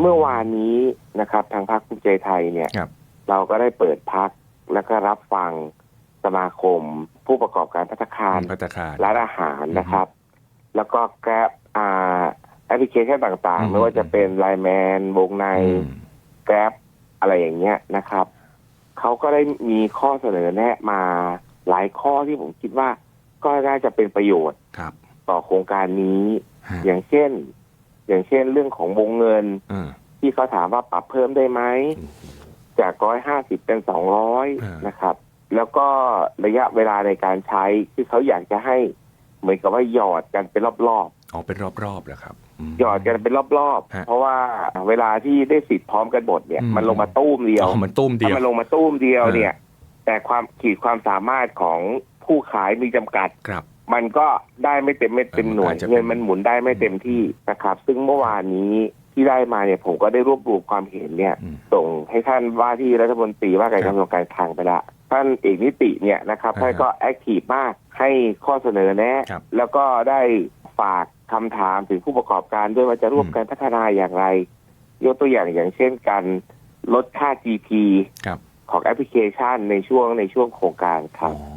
เมื่อวานนี้นะครับ ทางพรรคภูมิใจไทยเนี่ย ครับ เราก็ได้เปิดพักแล้วก็รับฟังสมาคม ผู้ประกอบการพัตตาคารพัตตาคาร ร้านอาหารนะครับ แล้วก็แกร็บอ่าแอปพลิเคชันต่างอืๆมไม่ว่าจะเป็นไลแมนวงในอืม แกร็บอะไรอย่างเงี้ยนะครับเขาก็ได้มีข้อเสนอแนะมาหลายข้อที่ผมคิดว่าก็น่าจะเป็นประโยชน์ครับต่อโครงการนี้ ฮะอย่างเช่น อย่างเช่นเรื่องของวงเงิน อ่า ที่เขาถามว่าปรับเพิ่มได้ไหมอืมจากร้อยห้าสิบเป็นสองร้อยอ่าน นะครับ แล้วก็ระยะเวลาในการใช้ที่เขาอยากจะให้ เหมือนกับว่าหยอดกันเป็นรอบอ๋อเป็นรอบๆเหรอครับม ๆหยอดกันเป็นรอบฮะๆ เพราะว่าเวลาที่ได้สิทธิ์พร้อมกันหมดเนี่ย อืม มันลงมาตู้มเดียวอ๋อมันตุ้มเดีถ้ายว มันลงมาตู้มเดียวอ่าเนี่ย แต่ความขีดความสามารถของผู้ขายมีจำกัด ครับ มันก็ได้ไม่เต็มไม่เต็มหน่วยอาจจะเป็นเงินมันหมุนได้ไม่เต็มที่นะครับ ซึ่งเมื่อวานนี้ที่ได้มาเนี่ยผมก็ได้รวบรวมความเห็นเนี่ยอืมส่งให้ท่านว่าที่รัฐมนตรีว่าการครักบระทรวงการคลังไปละท่านเอกนิติเนี่ยนะครับอ่าฮะท่านก็แอคทีฟมากให้ข้อเสนอแนะครับแล้วก็ได้ฝากคำถามถึงผู้ประกอบการด้วยว่าจะร่วมอืมกันพัฒนาอย่างไร ยกตัวอย่างอย่างเช่นการลดค่า GP ครับของแอปพลิเคชันในช่วงในช่วงโครงการครับอ๋อ